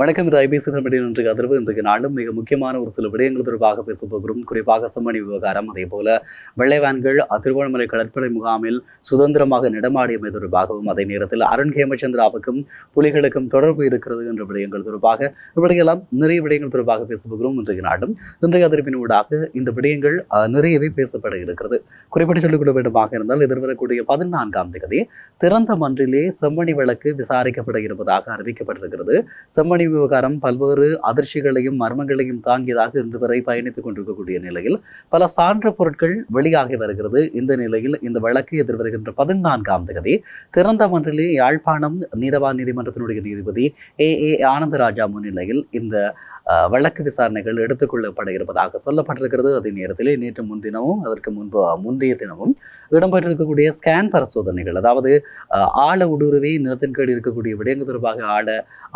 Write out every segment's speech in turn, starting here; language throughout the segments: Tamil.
வணக்கம் இது ஐபிசி தமிழின் இன்று அதிர்வு. இன்றைக்கு நாளும் மிக முக்கியமான ஒரு சில விடயங்கள் தொடர்பாக பேச போகிறோம். குறிப்பாக சம்மணி விவகாரம் அதே போல வெள்ளை வேன்கள் திருவண்ணாமலை கடற்படை முகாமில் சுதந்திரமாக நடமாடியமை தொடர்பாகவும் அதே நேரத்தில் அருண் ஹேமச்சந்திராவுக்கும் புலிகளுக்கும் தொடர்பு இருக்கிறது என்ற விடயங்கள் தொடர்பாக இப்படியெல்லாம் நிறைய விடயங்கள் தொடர்பாக பேச போகிறோம். இன்றைக்கு நாளும் இன்றைய அதிர்வின் ஊடாக இந்த விடயங்கள் நிறையவே பேசப்பட இருக்கிறது. குறிப்பிட்டு சொல்லிக்கொள்ள வேண்டுமாக இருந்தால் எதிர்வரக்கூடிய பதினான்காம் தேதி திறந்த மன்றிலே செம்மணி வழக்கு விசாரிக்கப்பட இருப்பதாக அறிவிக்கப்பட்டிருக்கிறது. செம்மணி விவகாரம் பல்வேறு அதிர்ச்சிகளையும் மர்மங்களையும் தாங்கியதாக இன்று வரை பயணித்துக் கொண்டிருக்கக்கூடிய நிலையில் பல சான்று பொருட்கள் வெளியாகி வருகிறது. இந்த நிலையில் இந்த வழக்கு எதிர்வருகின்ற பதினான்காம் தேதி திறந்த மன்றிலே யாழ்ப்பாணம் நீரவா நீதிமன்றத்தினுடைய நீதிபதி ஏ ஏ ஆனந்தராஜா முன்னிலையில் இந்த வழக்கு விசாரணைகள் எடுத்துக்கொள்ளப்பட இருப்பதாக சொல்லப்பட்டிருக்கிறது. அதே நேரத்திலே நேற்று முன்தினமும் அதற்கு முன்பு முந்தைய தினமும் இடம்பெற்றிருக்கக்கூடிய ஸ்கேன் பரிசோதனைகள் அதாவது ஆழ ஊடுருவி நிலத்தின் கீழ் இருக்கக்கூடிய விடயங்கள் தொடர்பாக ஆழ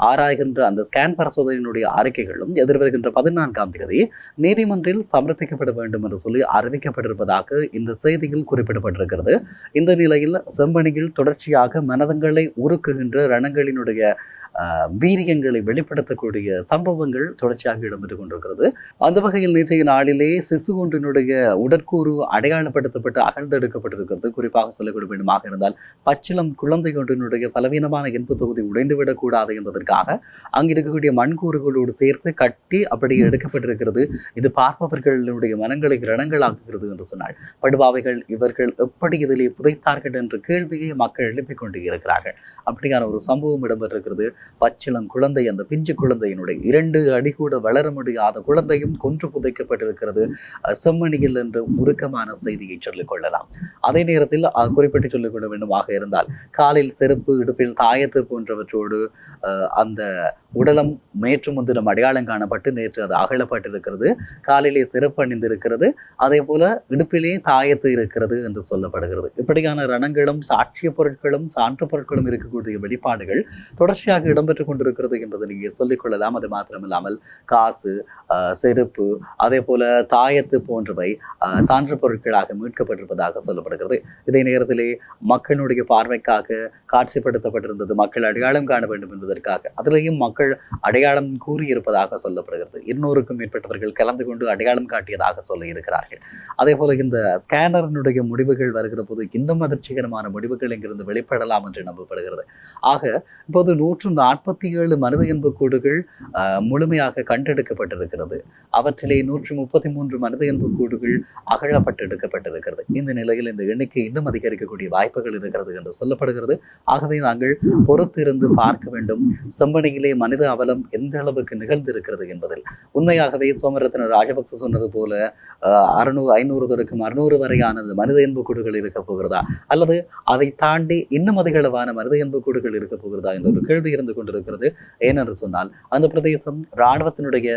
ஆராய்கின்ற அந்த ஸ்கேன் பரிசோதனையினுடைய அறிக்கைகளும் எதிர்வருகின்ற பதினான்காம் தேதி நீதிமன்றில் சமர்ப்பிக்கப்பட வேண்டும் என்று சொல்லி அறிவிக்கப்பட்டிருப்பதாக இந்த செய்தியில் குறிப்பிடப்பட்டிருக்கிறது. இந்த நிலையில் செம்பனியில் தொடர்ச்சியாக மனதங்களை உருக்குகின்ற ரணங்களினுடைய வீரியங்களை வெளிப்படுத்தக்கூடிய சம்பவங்கள் தொடர்ச்சியாக இடம்பெற்றுக் கொண்டிருக்கிறது. அந்த வகையில் நேற்றைய நாளிலே சிசு ஒன்றினுடைய உடற்கூறு அடையாளப்படுத்தப்பட்டு அகழ்ந்தெடுக்கப்பட்டிருக்கிறது. குறிப்பாக சொல்லக்கூட வேண்டுமாக இருந்தால் பச்சிலம் குழந்தை ஒன்றினுடைய பலவீனமான எண்பு தொகுதி உடைந்துவிடக் கூடாது என்பதற்காக அங்கு இருக்கக்கூடிய மண்கூறுகளோடு சேர்த்து கட்டி அப்படியே எடுக்கப்பட்டிருக்கிறது. இது பார்ப்பவர்களுடைய மனங்களை ரணங்களாக்குகிறது என்று சொன்னாள். படுபாவைகள் இவர்கள் எப்படி இதிலே புதைத்தார்கள் என்ற கேள்வியை மக்கள் எழுப்பிக் கொண்டு இருக்கிறார்கள். அப்படியான ஒரு சம்பவம் இடம்பெற்றிருக்கிறது. பச்சிளம் குழந்தை அந்த பிஞ்சு குழந்தையினுடைய இரண்டு அடி கூட வளர முடியாத குழந்தையும் கொன்று புதைக்கப்பட்டிருக்கிறது. செம்மணியில் என்று உருக்கமான செய்தியை சொல்லிக் கொள்ளலாம். அதே நேரத்தில் குறிப்பிட்டு சொல்லிக்கொள்ள வேண்டுமாக இருந்தால் காலில் செருப்பு இடுப்பில் தாயத்து போன்றவற்றோடு அந்த உடலம் நேற்று முன்தினம் அடையாளம் காணப்பட்டு நேற்று அது அகழப்பட்டிருக்கிறது காலிலே சிறப்பு அணிந்திருக்கிறது. அதே போல இடுப்பிலே தாயத்து இருக்கிறது என்று சொல்லப்படுகிறது. இப்படியான ரணங்களும் சாட்சிய பொருட்களும் சான்று பொருட்களும் இருக்கக்கூடிய வெளிப்பாடுகள் தொடர்ச்சியாக இடம்பெற்றுக் கொண்டிருக்கிறது என்பதை நீங்கள் சொல்லிக் கொள்ளலாம். அது மாத்திரமில்லாமல் காசு செருப்பு அதே போல தாயத்து போன்றவை சான்று பொருட்களாக மீட்கப்பட்டிருப்பதாக சொல்லப்படுகிறது. இதே நேரத்திலே மக்களுடைய பார்வைக்காக காட்சிப்படுத்தப்பட்டிருந்தது. மக்கள் அடையாளம் காண வேண்டும் என்பதற்காக. அதிலேயும் மக்கள் அடையாளம் கூறியிருப்பதாக சொல்லப்படுகிறது. இருநூறுக்கும் மேற்பட்டவர்கள் கலந்து கொண்டு அடையாளம் காட்டியதாக சொல்லியிருக்கிறார்கள். அதே போல இந்த ஸ்கேனரினுடைய முடிவுகள் வருகிற போது இன்னும் அதிர்ச்சிகரமான முடிவுகள் இங்கிருந்து வெளிப்படலாம் என்று நம்பப்படுகிறது. ஆக இப்போது நூற்று நாற்பத்தி ஏழு மனித எண்புக்கூடுகள் கூடுகள் முழுமையாக கண்டெடுக்கப்பட்டிருக்கிறது. அவற்றிலே நூற்று முப்பத்தி மூன்று மனித எண்புக்கூடுகள் அகழப்பட்டு எடுக்கப்பட்டிருக்கிறது இந்த நிலையில் இந்த எண்ணிக்கை இன்னும் அதிகரிக்கக்கூடிய வாய்ப்புகள் இருக்கிறது என்று சொல்லப்படுகிறது. ஆகவே நாங்கள் பொறுத்திருந்து பார்க்க வேண்டும். செம்பனியிலே மனித அவலம் எந்த அளவுக்கு நிகழ்ந்திருக்கிறது என்பதில். உண்மையாகவே சோமரத்ன ராஜபக்ச சொன்னது போல அறுநூறு ஐநூறு தொடக்கம் அறுநூறு வரையான மனித எண்புக்கூடுகள் இருக்க போகிறதா? அல்லது அதை தாண்டி இன்னும் அதிகளவான மனித எண்புக்கூடுகள் இருக்க போகிறதா? என்ற ஒரு கேள்வி இருந்து கொண்டிருக்கிறது. ஏனென்று சொன்னால் அந்த பிரதேசம் இராணுவத்தினுடைய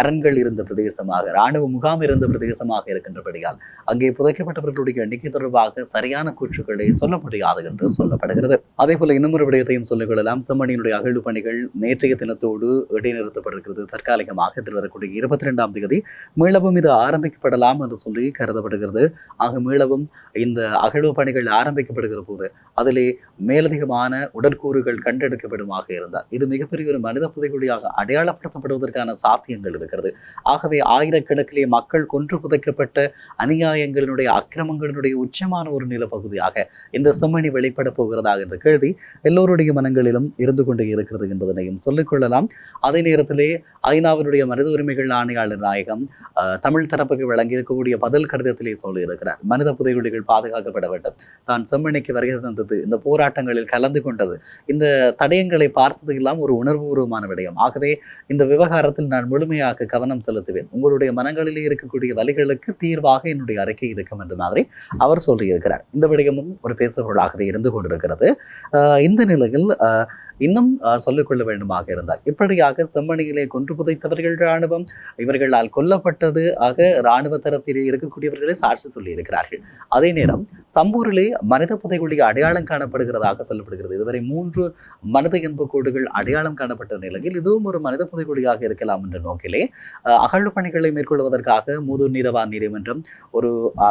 அரண்கள் இருந்த பிரதேசமாக இராணுவ முகாம் இருந்த பிரதேசமாக இருக்கின்றபடியால் அங்கே புதைக்கப்பட்டவர்களுடைய எண்ணிக்கை தொடர்பாக சரியான கூற்றுக்களை சொல்ல முடியாது என்று சொல்லப்படுகிறது. அதே போல இன்னும் ஒரு விடயத்தையும் சொல்லிக்கொள்ளலாம் செம்மணியினுடைய அகழ்வு பணிகள் நேற்றைய தினத்தோடு இடைநிறுத்தப்பட்டிருக்கிறது. தற்காலிகமாக இதில் வரக்கூடிய இருபத்தி ரெண்டாம் தேதி மீளவும் இது ஆரம்பிக்கப்படலாம் என்று சொல்லி கருதப்படுகிறது. ஆக மீளவும் இந்த அகழ்வு பணிகள் ஆரம்பிக்கப்படுகிற போது அதிலே மேலதிகமான உடற்கூறுகள் கண்டெடுக்கப்படும் கண்டெடுக்கப்படுமாக இருந்தார். இது மிகப்பெரிய ஒரு மனித புதைகுழியாக அடையாளப்படுத்தப்படுவதற்கான சாத்தியங்கள் இருக்கிறது. ஆகவே ஆயிரக்கணக்கிலே மக்கள் கொன்று புதைக்கப்பட்ட அநியாயங்களினுடைய அக்கிரமங்களினுடைய உச்சமான ஒரு நிலப்பகுதியாக இந்த செம்மணி வெளிப்பட போகிறதா என்ற கேள்வி எல்லோருடைய மனங்களிலும் இருந்து கொண்டே இருக்கிறது என்பதனையும் சொல்லிக்கொள்ளலாம் அதே நேரத்திலே ஐநாவினுடைய மனித உரிமைகள் ஆணையாளர் நாயகம் தமிழ் தரப்புக்கு வழங்கியிருக்கக்கூடிய பதில் கடிதத்திலே சொல்லியிருக்கிறார். மனித புதைகுழிகள் பாதுகாக்கப்பட வேண்டும். தான் செம்மணிக்கு வருகை தந்தது. இந்த போராட்டங்களில் கலந்து கொண்டது. இந்த தடயங்கள் பார்த்தது எல்லாம் ஒரு உணர்வுபூர்வமான விடயம். ஆகவே இந்த விவகாரத்தில் நான் முழுமையாக கவனம் செலுத்துவேன். உங்களுடைய மனங்களிலே இருக்கக்கூடிய வழிகளுக்கு தீர்வாக என்னுடைய அறிக்கை இருக்கும் என்ற மாதிரி அவர் சொல்லியிருக்கிறார். இந்த விடயமும் ஒரு பேசுபொருளாகவே இருந்து கொண்டிருக்கிறது. ஆஹ் இந்த நிலையில் ஆஹ் இன்னும் சொல்லிக்கொள்ள வேண்டுமாக இருந்தார் இப்படியாக செம்மணியிலே கொன்று புதைத்தவர்கள் இராணுவம் இவர்களால் கொல்லப்பட்டது ஆக இராணுவ தரப்பிலே இருக்கக்கூடியவர்களே சாட்சி சொல்லியிருக்கிறார்கள். அதே நேரம் சம்பூரிலே மனித புதைகுழி அடையாளம் காணப்படுகிறதாக சொல்லப்படுகிறது. இதுவரை மூன்று மனித எண்புக்கூடுகள் அடையாளம் காணப்பட்ட நிலையில் இதுவும் ஒரு மனித புதைகுழியாக இருக்கலாம் என்ற நோக்கிலே அகழ்வு பணிகளை மேற்கொள்வதற்காக மூதூர் நீதவான் நீதிமன்றம் ஒரு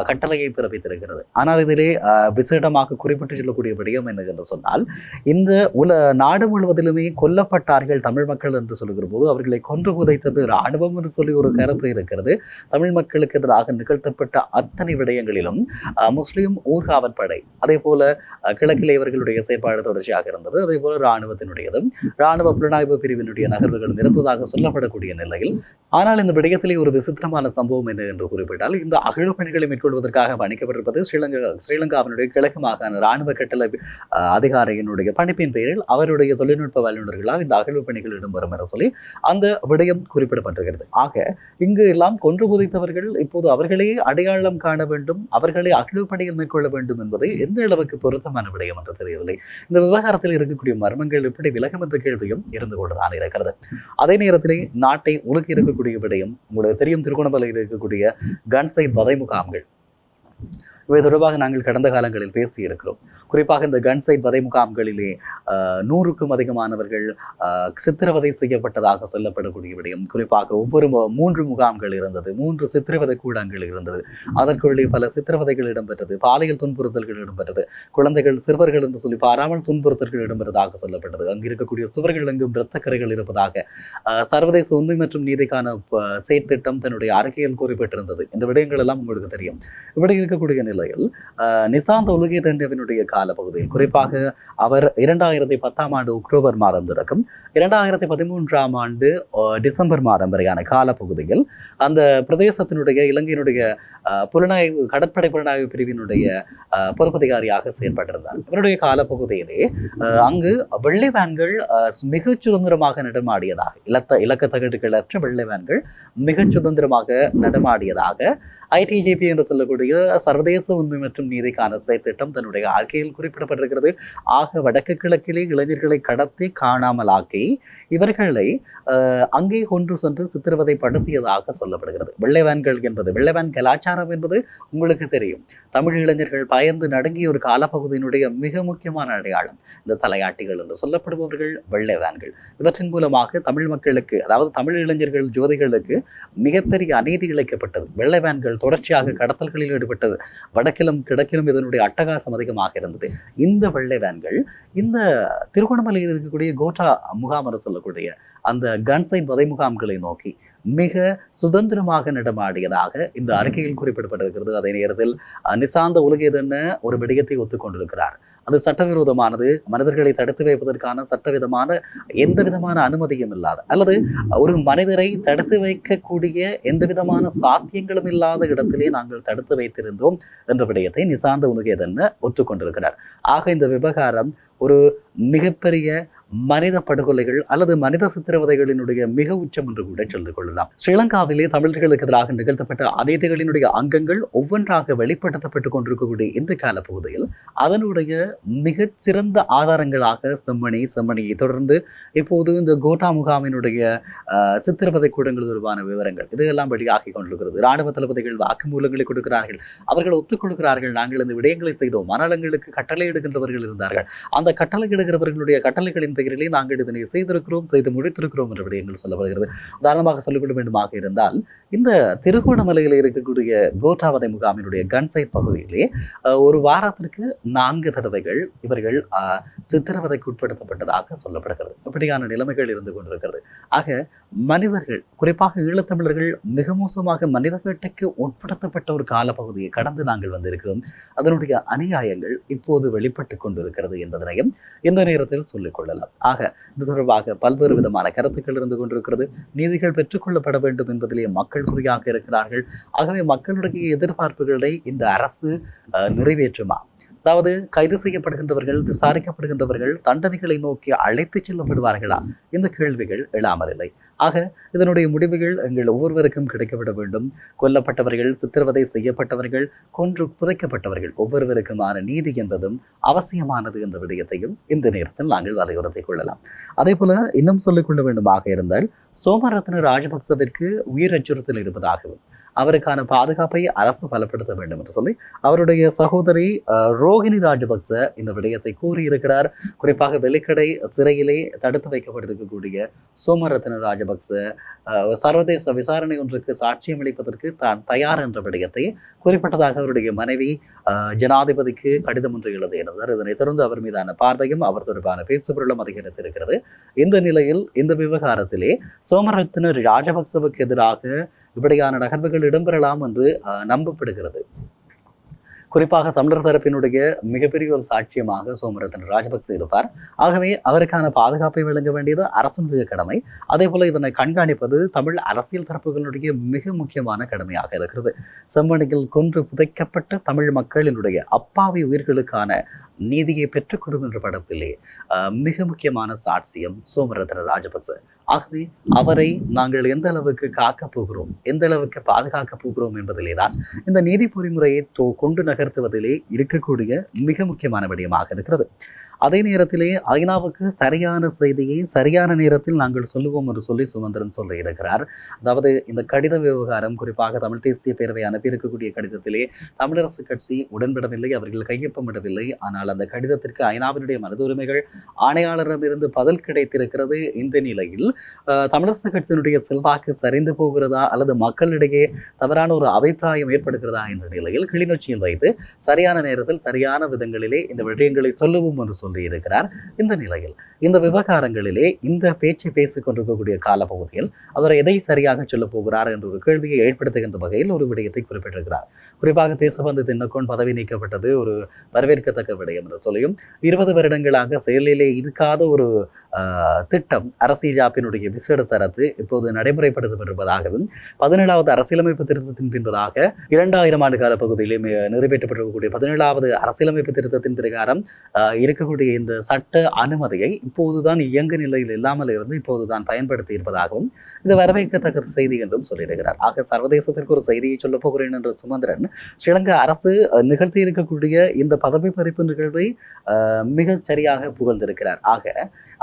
கட்டளையை பிறப்பித்திருக்கிறது. ஆனால் இதிலே ஆஹ் விசேடமாக குறிப்பிட்டு சொல்லக்கூடிய விடயம் என்ன என்று சொன்னால் இந்த உல நாடு நாடு முழுவதிலுமே கொல்லப்பட்டார்கள் தமிழ் மக்கள் என்று சொல்லுகிற போது அவர்களை கொன்று புதைத்தது இராணுவம் என்று சொல்லி ஒரு கருத்து இருக்கிறது. தமிழ் மக்களுக்கு எதிராக நிகழ்த்தப்பட்ட அத்தனை விடயங்களிலும் முஸ்லீம் ஊர்காவல் படை அதே போல அஹ், இவர்களுடைய செயற்பாடு தொடர்ச்சியாக இருந்தது. அதே போல இராணுவத்தினுடையதும் இராணுவ புலனாய்வு பிரிவினுடைய நகர்வுகளும் இருந்ததாக சொல்லப்படக்கூடிய நிலையில் ஆனால் இந்த விடயத்திலே ஒரு விசித்திரமான சம்பவம் என்ன என்று குறிப்பிட்டால் இந்த அகழ்வு பணிகளை மேற்கொள்வதற்காக பணிக்கப்பட்டிருப்பது ஸ்ரீலங்கா ஸ்ரீலங்காவினுடைய கிழக்கு மாகாண இராணுவ கட்டளை அதிகாரியினுடைய பணிப்பின் பேரில் அவருடைய தொழில்நுட்ப வல்லுநர்களால் இந்த அகழ்வு பணிகள் இடம்பெறும் என சொல்லி அந்த விடயம் குறிப்பிடப்பட்டிருக்கிறது. ஆக இங்கு எல்லாம் கொன்று புதைத்தவர்கள் இப்போது அவர்களே அடையாளம் காண வேண்டும் அவர்களை அகழ்வு பணியில் மேற்கொள்ள வேண்டும் என்பதை எந்த அளவுக்கு பொருத்தமான விடயம் என்று தெரியவில்லை. இந்த விவகாரத்தில் இருக்கக்கூடிய மர்மங்கள் எப்படி விலகும் என்ற கேள்வியும் இருந்து கொண்டுதான் இருக்கிறது. அதே நேரத்திலே நாட்டை உலுக்கி இருக்கக்கூடிய விடயம் உங்களுக்கு தெரியும் திருகோணமலையில் இருக்கக்கூடிய கன்சை வதை முகாம்கள் இவை தொடர்பாக நாங்கள் கடந்த காலங்களில் பேசியிருக்கிறோம். குறிப்பாக இந்த கன்சைட் வதை முகாம்களிலே நூறுக்கும் அதிகமானவர்கள் சித்திரவதை செய்யப்பட்டதாக சொல்லப்படக்கூடிய விடயம். குறிப்பாக ஒவ்வொரு மூன்று முகாம்கள் இருந்தது மூன்று சித்திரவதை கூடங்கள் இருந்தது. அதற்குள்ளே பல சித்திரவதைகள் இடம்பெற்றது பாலியல் துன்புறுத்தல்கள் இடம்பெற்றது குழந்தைகள் சிறுவர்கள் என்று சொல்லி பாராமல் துன்புறுத்தல்கள் இடம்பெற்றதாக சொல்லப்பட்டது. அங்கு இருக்கக்கூடிய சுவர்கள் எங்கும் இரத்தக்கரைகள் இருப்பதாக சர்வதேச உண்மை மற்றும் நீதிக்கான செயற்திட்டம் தன்னுடைய அறிக்கையில் குறிப்பிட்டிருந்தது. இந்த விடயங்கள் எல்லாம் உங்களுக்கு தெரியும். இப்படி இருக்கக்கூடிய நிலையில் நிசாந்த உலகை தண்டவினுடைய காலப்பகுதியில் குறிப்பாக அவர் இரண்டாயிரத்தி பத்தாம் ஆண்டு அக்டோபர் மாதம் தொடக்கம் இரண்டாயிரத்தி பதிமூன்றாம் ஆண்டு டிசம்பர் மாதம் வரையான காலப்பகுதியில் அந்த பிரதேசத்தினுடைய இலங்கையினுடைய புலனாய்வு கடற்படை புலனாய்வு பிரிவினுடைய பொறுப்பதிகாரியாக செயல்பட்டிருந்தார். இவருடைய காலப்பகுதியிலே ஆஹ், அங்கு வெள்ளை வேன்கள் மிக மிகச் சுதந்திரமாக நடமாடியதாக இலத்த இலக்க தகடுகளற்ற வெள்ளை வேன்கள் மிகச் சுதந்திரமாக நடமாடியதாக ஐடிஜிபி என்று சொல்லக்கூடிய சர்வதேச உண்மை மற்றும் நீதிக்கான செயற்திட்டம் தன்னுடைய அறிக்கையில் குறிப்பிடப்பட்டிருக்கிறது. ஆக வடக்கு கிழக்கிலே இளைஞர்களை கடத்தி காணாமலாக்கி இவர்களை அங்கே கொண்டு சென்று சித்திரவதைப்படுத்தியதாக சொல்லப்படுகிறது. வெள்ளைவான்கள் என்பது வெள்ளைவான் கலாச்சாரம் என்பது உங்களுக்கு தெரியும். தமிழ் இளைஞர்கள் பயந்து நடுங்கிய ஒரு காலப்பகுதியினுடைய மிக முக்கியமான அடையாளம் இந்த தலையாட்டிகள் என்று சொல்லப்படுபவர்கள் வெள்ளைவான்கள் இவற்றின் மூலமாக தமிழ் மக்களுக்கு அதாவது தமிழ் இளைஞர்கள் ஜோதிகளுக்கு மிகப்பெரிய அநீதி இழைக்கப்பட்டது. வெள்ளைவான்கள் தொடர்ச்சியாக கடத்தல்களில் ஈடுபட்டது. வடக்கிலும் கிழக்கிலும் இதனுடைய அட்டகாசம் அதிகமாக இருந்தது. இந்த வெள்ளைவான்கள் இந்த திருகோணமலையில் இருக்கக்கூடிய கோட்டா முகாம் என்று சொல்லக்கூடிய அந்த கன்சைட் வதை முகாம்களை நோக்கி மிக சுதந்திரமாக நடமாடியதாக இந்த அறிக்கையில் குறிப்பிடப்பட்டிருக்கிறது. அதே நேரத்தில் நிசாந்த உலகேதென்ன ஒரு விடயத்தை ஒத்துக்கொண்டிருக்கிறார். அது சட்டவிரோதமானது. மனிதர்களை தடுத்து வைப்பதற்கான சட்டவிதமான எந்த விதமான அனுமதியும் இல்லாத அல்லது ஒரு மனிதரை தடுத்து வைக்கக்கூடிய எந்த விதமான சாத்தியங்களும் இல்லாத இடத்திலே நாங்கள் தடுத்து வைத்திருந்தோம் என்ற விடயத்தை நிசாந்த உலகேதென்ன ஒத்துக்கொண்டிருக்கிறார். ஆக இந்த விவகாரம் ஒரு மிகப்பெரிய மனித படுகொலைகள் அல்லது மனித சித்திரவதைகளினுடைய மிக உச்சம் என்று கூட சொல்லிக் கொள்ளலாம். ஸ்ரீலங்காவிலே தமிழர்களுக்கு எதிராக நிகழ்த்தப்பட்ட அநீதிகளினுடைய அங்கங்கள் ஒவ்வொன்றாக வெளிப்படுத்தப்பட்டுக் கொண்டிருக்கக்கூடிய இந்த காலப்பகுதியில் அதனுடைய மிகச் சிறந்த ஆதாரங்களாக செம்மணி செம்மணியை தொடர்ந்து இப்போது இந்த கோட்டா முகாமினுடைய சித்திரவதை கூடங்கள் தொடர்பான விவரங்கள் இதையெல்லாம் வெளியாகி கொண்டிருக்கிறது. இராணுவ தளபதிகள் வாக்குமூலங்களை கொடுக்கிறார்கள். அவர்கள் ஒத்துக்கொள்கிறார்கள் நாங்கள் இந்த விடயங்களை செய்தோம். மனநலங்களுக்கு கட்டளை எடுக்கின்றவர்கள் இருந்தார்கள். அந்த கட்டளை எடுக்கிறவர்களுடைய கட்டளைகளின் பெயரிலே நாங்கள் இதனை செய்திருக்கிறோம் செய்து முடித்திருக்கிறோம் என்ற விடயங்கள் சொல்லப்படுகிறது. உதாரணமாக சொல்லிக்கொள்ள வேண்டுமாக இருந்தால் இந்த திருகோணமலையில் இருக்கக்கூடிய கோட்டாவதை முகாமினுடைய கன்சைட் பகுதியிலே ஒரு வாரத்திற்கு நான்கு தடவைகள் இவர்கள் சித்திரவதைக்கு உட்படுத்தப்பட்டதாக சொல்லப்படுகிறது. இப்படியான நிலைமைகள் இருந்து கொண்டிருக்கிறது. ஆக மனிதர்கள் குறிப்பாக ஈழத்தமிழர்கள் மிக மோசமாக மனித வேட்டைக்கு உட்படுத்தப்பட்ட ஒரு காலப்பகுதியை கடந்து நாங்கள் வந்திருக்கிறோம். அதனுடைய அநியாயங்கள் இப்போது வெளிப்பட்டு கொண்டிருக்கிறது என்பதனையும் இந்த நேரத்தில் சொல்லிக்கொள்ளலாம் கொள்ளலாம் ஆக இது தொடர்பாக பல்வேறு விதமான கருத்துக்கள் இருந்து கொண்டிருக்கிறது. நீதிகள் பெற்றுக்கொள்ளப்பட வேண்டும் என்பதிலே மக்கள் குறியாக இருக்கிறார்கள். ஆகவே மக்களுடைய எதிர்பார்ப்புகளை இந்த அரசு நிறைவேற்றுமா? அதாவது கைது செய்யப்படுகின்றவர்கள் விசாரிக்கப்படுகின்றவர்கள் தண்டனைகளை நோக்கி அழைத்துச் செல்லப்படுவார்களா? இந்த கேள்விகள் எழாமல் இல்லை ஆக இதனுடைய முடிவுகள் எங்கள் ஒவ்வொருவருக்கும் கிடைக்கப்பட வேண்டும். கொல்லப்பட்டவர்கள் சித்திரவதை செய்யப்பட்டவர்கள் கொன்று புதைக்கப்பட்டவர்கள் ஒவ்வொருவருக்குமான நீதி என்பதும் அவசியமானது என்ற விடயத்தையும் இந்த நேரத்தில் நாங்கள் வலியுறுத்திக் கொள்ளலாம். அதே போல இன்னும் சொல்லிக் கொள்ள வேண்டுமாக இருந்தால் சோமரத்ன ராஜபக்சவிற்கு உயிர் அச்சுறுத்தல் இருப்பதாகவும் அவருக்கான பாதுகாப்பை அரசு பலப்படுத்த வேண்டும் என்று சொல்லி அவருடைய சகோதரி ரோஹிணி ரோகிணி ராஜபக்ச இந்த விடயத்தை கூறியிருக்கிறார். குறிப்பாக வெலிக்கடை சிறையிலே தடுத்து வைக்கப்பட்டிருக்கக்கூடிய சோமரத்ன ராஜபக்ச சர்வதேச விசாரணை ஒன்றுக்கு சாட்சியம் அளிப்பதற்கு தான் தயார் என்ற விடயத்தை குறிப்பிட்டதாக அவருடைய மனைவி ஜனாதிபதிக்கு கடிதம் ஒன்று எழுதியிருந்தார். இதனைத் தொடர்ந்து அவர் மீதான பார்வையும் அவர் தொடர்பான பேசுபொருளும் அதிகரித்திருக்கிறது. இந்த நிலையில் இந்த விவகாரத்திலே சோமரத்ன ராஜபக்சவுக்கு எதிராக இப்படியான நகர்வுகள் இடம்பெறலாம் என்று அஹ், நம்பப்படுகிறது. குறிப்பாக தமிழர் தரப்பினுடைய மிகப்பெரிய ஒரு சாட்சியமாக சோமரத்தன் ராஜபக்சே இருப்பார். ஆகவே அவருக்கான பாதுகாப்பை வழங்க வேண்டியது அரசினுடைய கடமை. அதே போல இதனை கண்காணிப்பது தமிழ் அரசியல் தரப்புகளுடைய மிக முக்கியமான கடமையாக இருக்கிறது. செம்மணியில் கொன்று புதைக்கப்பட்ட தமிழ் மக்களினுடைய அப்பாவி உயிர்களுக்கான நீதியை பெற்றுக் கொடுக்கின்ற படத்திலே மிக முக்கியமான சாட்சியம் சோமரத்ன ராஜபக்ச. ஆகவே அவரை நாங்கள் எந்த அளவுக்கு காக்கப் போகிறோம் எந்த அளவுக்கு பாதுகாக்கப் போகிறோம் என்பதிலே தான் இந்த நீதி பொறிமுறையை கொண்டு நகர்த்துவதிலே இருக்கக்கூடிய மிக முக்கியமான விடயமாக இருக்கிறது. அதே நேரத்திலே ஐநாவுக்கு சரியான செய்தியை சரியான நேரத்தில் நாங்கள் சொல்லுவோம் என்று சொல்லி சுமந்திரன் சொல்லி இருக்கிறார். அதாவது இந்த கடித விவகாரம் குறிப்பாக தமிழ் தேசிய பேரவை அனுப்பியிருக்கக்கூடிய கடிதத்திலே தமிழரசு கட்சி உடன்படவில்லை அவர்கள் கையொப்பமிடவில்லை ஆனால் அந்த கடிதத்திற்கு ஐநாவினுடைய மனித உரிமைகள் ஆணையாளரிடமிருந்து பதில் கிடைத்திருக்கிறது. இந்த நிலையில் தமிழரசு கட்சியினுடைய செல்வாக்கு சரிந்து போகிறதா அல்லது மக்களிடையே தவறான ஒரு அபிப்பிராயம் ஏற்படுகிறதா என்ற நிலையில் கிளிநொச்சியில் வைத்து சரியான நேரத்தில் சரியான விதங்களிலே இந்த விஷயங்களை சொல்லுவோம் என்று சொல்லியிருக்கிறார் இந்த நிலையில் இந்த விவகாரங்களிலே இந்த பேச்சை பேசிக் கொண்டிருக்கக்கூடிய காலப்பகுதியில் அவர் எதை சரியாக சொல்லப் போகிறார் என்ற ஒரு கேள்வியை ஏற்படுத்துகின்ற வகையில் ஒரு விடயத்தை குறிப்பிட்டிருக்கிறார். குறிப்பாக தேசபந்து தின்னக்கோன் பதவி நீக்கப்பட்டது ஒரு வரவேற்கத்தக்க விடயம் என்று சொல்லியும் இருபது வருடங்களாக செயலிலே இருக்காத ஒரு திட்டம் அரசு ஜாப்பினுடைய விசேட சரத்து இப்போது நடைமுறைப்படுத்தப்பட்டிருப்பதாகவும் பதினேழாவது அரசியலமைப்பு திருத்தத்தின் பின்பதாக இரண்டாயிரம் ஆண்டு கால பகுதியிலே நிறைவேற்றப்பட்டிருக்கக்கூடிய பதினேழாவது அரசியலமைப்பு திருத்தத்தின் பிரகாரம் இருக்கக்கூடிய இந்த சட்ட அனுமதியை இப்போதுதான் இயங்கு நிலையில் இல்லாமல் இருந்து இப்போதுதான் பயன்படுத்தி இருப்பதாகவும் இது வரவேற்கத்தக்க செய்தி என்றும் சொல்லியிருக்கிறார். ஆக சர்வதேசத்திற்கு ஒரு செய்தியை சொல்லப் போகிறேன் என்ற சுமந்திரன் ஸ்ரீலங்கா அரசு நிகழ்த்தி இருக்கக்கூடிய இந்த பதவி பறிப்பு நிகழ்வை அஹ், மிகச் சரியாக புகழ்ந்திருக்கிறார். ஆக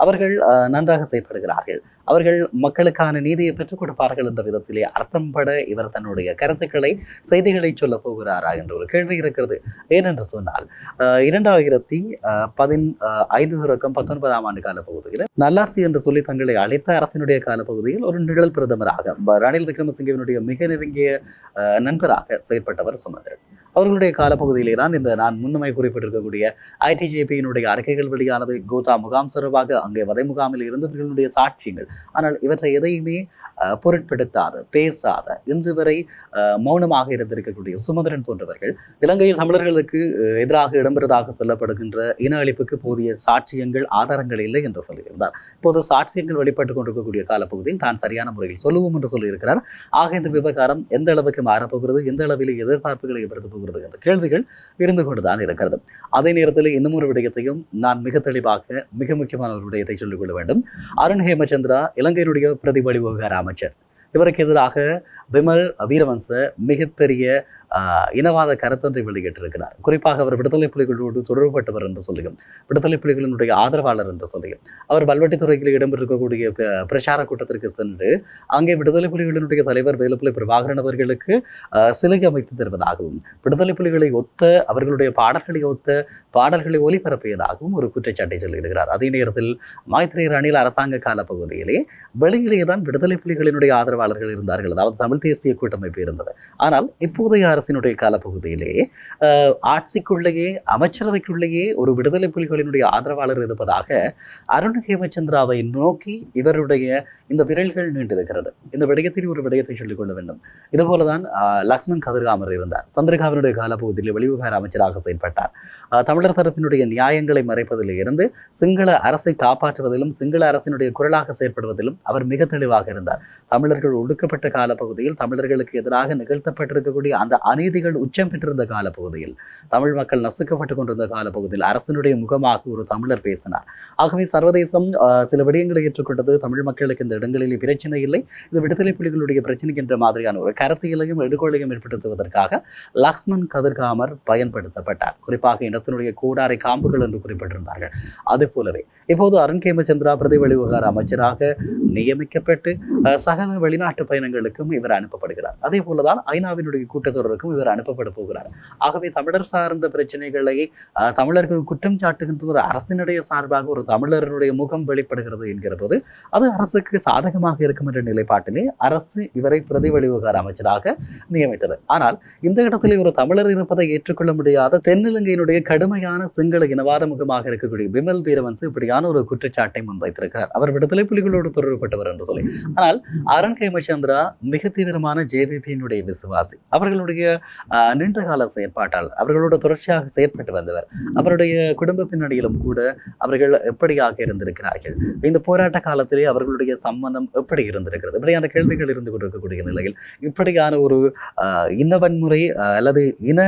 அவர்கள் அஹ், நன்றாக செயல்படுகிறார்கள். அவர்கள் மக்களுக்கான நீதியை பெற்றுக் கொடுப்பார்கள் என்ற விதத்திலே அர்த்தம் பட இவர் தன்னுடைய கருத்துக்களை செய்திகளை சொல்ல போகிறாரா என்ற ஒரு கேள்வி இருக்கிறது. ஏனென்று சொன்னால் இரண்டாயிரத்தி பதின் ஐந்து தொடக்கம் பத்தொன்பதாம் ஆண்டு கால பகுதியில் நல்லாட்சி என்று சொல்லி தங்களை அழைத்த அரசினுடைய காலப்பகுதியில் ஒரு நிழல் பிரதமராக ரணில் விக்ரமசிங்கவினுடைய மிக நெருங்கிய அஹ், நண்பராக செயல்பட்டவர் சுமந்திரன். அவர்களுடைய காலப்பகுதியிலே தான் இந்த நான் முன்னமை குறிப்பிட்டிருக்கக்கூடிய ஐடிஜேபியினுடைய அறிக்கைகள் வெளியானது கோதா முகாம் தொடர்பாக அங்கே வதை முகாமில் இருந்தவர்களுடைய சாட்சியங்கள். ஆனால் இவற்றை எதையுமே பொருட்படுத்தாத பேசாத இன்று வரை மௌனமாக இருந்திருக்கக்கூடிய சுமந்திரன் போன்றவர்கள் இலங்கையில் தமிழர்களுக்கு எதிராக இடம்பெறதாக சொல்லப்படுகின்ற இன அழிப்புக்கு போதிய சாட்சியங்கள் ஆதாரங்கள் இல்லை என்று சொல்லியிருந்தார். இப்போது சாட்சியங்கள் வெளிப்பட்டுக் கொண்டிருக்கக்கூடிய காலப்பகுதியில் தான் சரியான முறையில் சொல்லுவோம் என்று சொல்லியிருக்கிறார். ஆக இந்த விவகாரம் எந்த அளவுக்கு மாறப்போகிறது எந்த அளவில் எதிர்பார்ப்புகளை ஏற்படுத்தப் போகிறது என்ற கேள்விகள் இருந்து கொண்டுதான் இருக்கிறது. அதே நேரத்தில் இன்னும் ஒரு விடயத்தையும் நான் மிக தெளிவாக மிக முக்கியமான ஒரு விடயத்தை சொல்லிக் கொள்ள வேண்டும். அருண் ஹேமச்சந்திரா இலங்கையினுடைய பிரதிபலி விவகார அமைச்சர் இவருக்கு எதிராக விமல் வீரவன்ச மிகப்பெரிய இனவாத கருத்தொன்றை வெளியிட்டிருக்கிறார். குறிப்பாக அவர் விடுதலை புலிகளோடு தொடர்புபட்டவர் என்று சொல்லியும் விடுதலை புலிகளினுடைய ஆதரவாளர் என்று சொல்லியும் அவர் பல்வெட்டித்துறையில் இடம்பெற்றிருக்கக்கூடிய பிரச்சார கூட்டத்திற்கு சென்று அங்கே விடுதலை புலிகளினுடைய தலைவர் வேலுப்பிள்ளை பிரபாகரன் அவர்களுக்கு சிலை அமைத்து தருவதாகவும் விடுதலை புலிகளை ஒத்த அவர்களுடைய பாடல்களை ஒத்த பாடல்களை ஒலிபரப்பியதாகவும் ஒரு குற்றச்சாட்டை சொல்லியிருக்கிறார். அதே நேரத்தில் மைத்ரி அணியில் அரசாங்க கால பகுதியிலே வெளியிலேயே தான் விடுதலை புலிகளினுடைய ஆதரவாளர்கள் இருந்தார்கள். அதாவது தமிழ் தேசிய கூட்டமைப்பு இருந்தது. ஆனால் இப்போதைய அரசினுடைய காலப்பகுதியிலே ஆட்சிக்குள்ளேயே அமைச்சரவைக்குள்ளேயே ஒரு விடுதலை புலிகளினுடைய ஆதரவாளர் இருப்பதாக அருண் ஹேமச்சந்திராவை நோக்கி இவருடைய இந்த விரல்கள் நீண்டிருக்கிறது. இந்த விடயத்தில் ஒரு விடயத்தை சொல்லிக் கொள்ள வேண்டும். இதுபோல தான் லக்ஷ்மண் கதிர்காமர் இருந்தார். சந்திரகாவினுடைய காலப்பகுதியில் வெளிவிவகார அமைச்சராக செயல்பட்டார். தமிழர் தரப்பினுடைய நியாயங்களை மறைப்பதில் இருந்து சிங்கள அரசை காப்பாற்றுவதிலும் சிங்கள அரசினுடைய குரலாக செயற்படுவதிலும் அவர் மிக தெளிவாக இருந்தார். தமிழர்கள் ஒடுக்கப்பட்ட காலப்பகுதியில் தமிழர்களுக்கு எதிராக நிகழ்த்தப்பட்டிருக்கக்கூடிய அந்த அநீதிகள் உச்சம் பெற்றிருந்த காலப்பகுதியில் தமிழ் மக்கள் நசுக்கப்பட்டு கொண்டிருந்த காலப்பகுதியில் அரசினுடைய முகமாக ஒரு தமிழர் பேசினார். ஆகவே சர்வதேசம் சில விடயங்களை ஏற்றுக்கொண்டது தமிழ் மக்களுக்கு இந்த இடங்களில் பிரச்சனை இல்லை. இது விடுதலை புலிகளுடைய பிரச்சனை என்ற மாதிரியான ஒரு கருத்தியலையும் எடுகொலையும் ஏற்படுத்துவதற்காக லக்ஷ்மண் கதிர்காமர் பயன்படுத்தப்பட்டார். குறிப்பாக இனத்தினுடைய கூடாரை காம்புகள் என்று குறிப்பிட்டிருந்தார்கள். அது போலவே இப்போது அருண் கேமச்சந்திரா பிரதி வெளிவிவகார அமைச்சராக நியமிக்கப்பட்டு சகல வெளிநாட்டு பயணங்களுக்கும் இவர் அனுப்பப்படுகிறார். அதே போலதான் ஐநாவினுடைய கூட்டத்தொடருக்கும் இவர் அனுப்பப்பட போகிறார். ஆகவே தமிழர் சார்ந்த பிரச்சனைகளை தமிழர்கள் குற்றம் சாட்டுகின்ற ஒரு அரசினுடைய சார்பாக ஒரு தமிழருடைய முகம் வெளிப்படுகிறது என்கிற போது அது அரசுக்கு சாதகமாக இருக்கும் என்ற நிலைப்பாட்டிலே அரசு இவரை பிரதி வெளிவிவகார அமைச்சராக நியமித்தது. ஆனால் இந்த இடத்திலே ஒரு தமிழர் இருப்பதை ஏற்றுக்கொள்ள முடியாத தென்னிலங்கையினுடைய கடுமையான சிங்கள இனவாத முகமாக இருக்கக்கூடிய பிமல் வீரவன்சு இப்படியான ஒரு குற்றச்சாட்டை முன்வைத்திருக்கிறார். அவர் விடுதலை புலிகளோடு குறிப்பிட்டவர் என்று சொல்லி. ஆனால் அரண் ஹேமச்சந்திரா மிக தீவிரமான ஜேவிபியினுடைய விசுவாசி. அவர்களுடைய ஆஹ், நீண்டகால செயற்பாட்டால் அவர்களோட தொடர்ச்சியாக செயற்பட்டு வந்தவர். அவருடைய குடும்ப பின்னணியிலும் கூட அவர்கள் எப்படியாக இருந்திருக்கிறார்கள்? இந்த போராட்ட காலத்திலே அவர்களுடைய சம்பந்தம் எப்படி இருந்திருக்கிறது? இப்படியான கேள்விகள் இருந்து கொண்டிருக்கக்கூடிய நிலையில் இப்படியான ஒரு இன வன்முறை அல்லது இன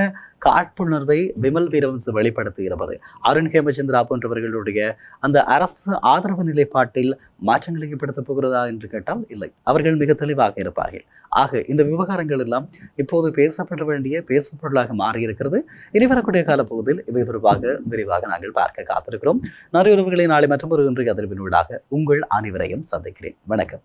காட்புணர்வை விமல் வீரவன்சு வெளிப்படுத்தி இருப்பது அருண் ஹேமச்சந்திரா போன்றவர்களுடைய அந்த அரசு ஆதரவு நிலைப்பாட்டில் மாற்றங்களை ஏற்படுத்தப் போகிறதா என்று கேட்டால் இல்லை. அவர்கள் மிக தெளிவாக இருப்பார்கள். ஆக இந்த விவகாரங்கள் எல்லாம் இப்போது பேசப்பட வேண்டிய பேசுபொருளாக மாறியிருக்கிறது. இனி வரக்கூடிய காலப்பகுதியில் இவை தொடர்பாக விரிவாக நாங்கள் பார்க்க காத்திருக்கிறோம். நிறைய உறவுகளை நாளை மற்றும் ஒரு இன்றைய அதிர்வினூடாக உங்கள் அனைவரையும் சந்திக்கிறேன். வணக்கம்.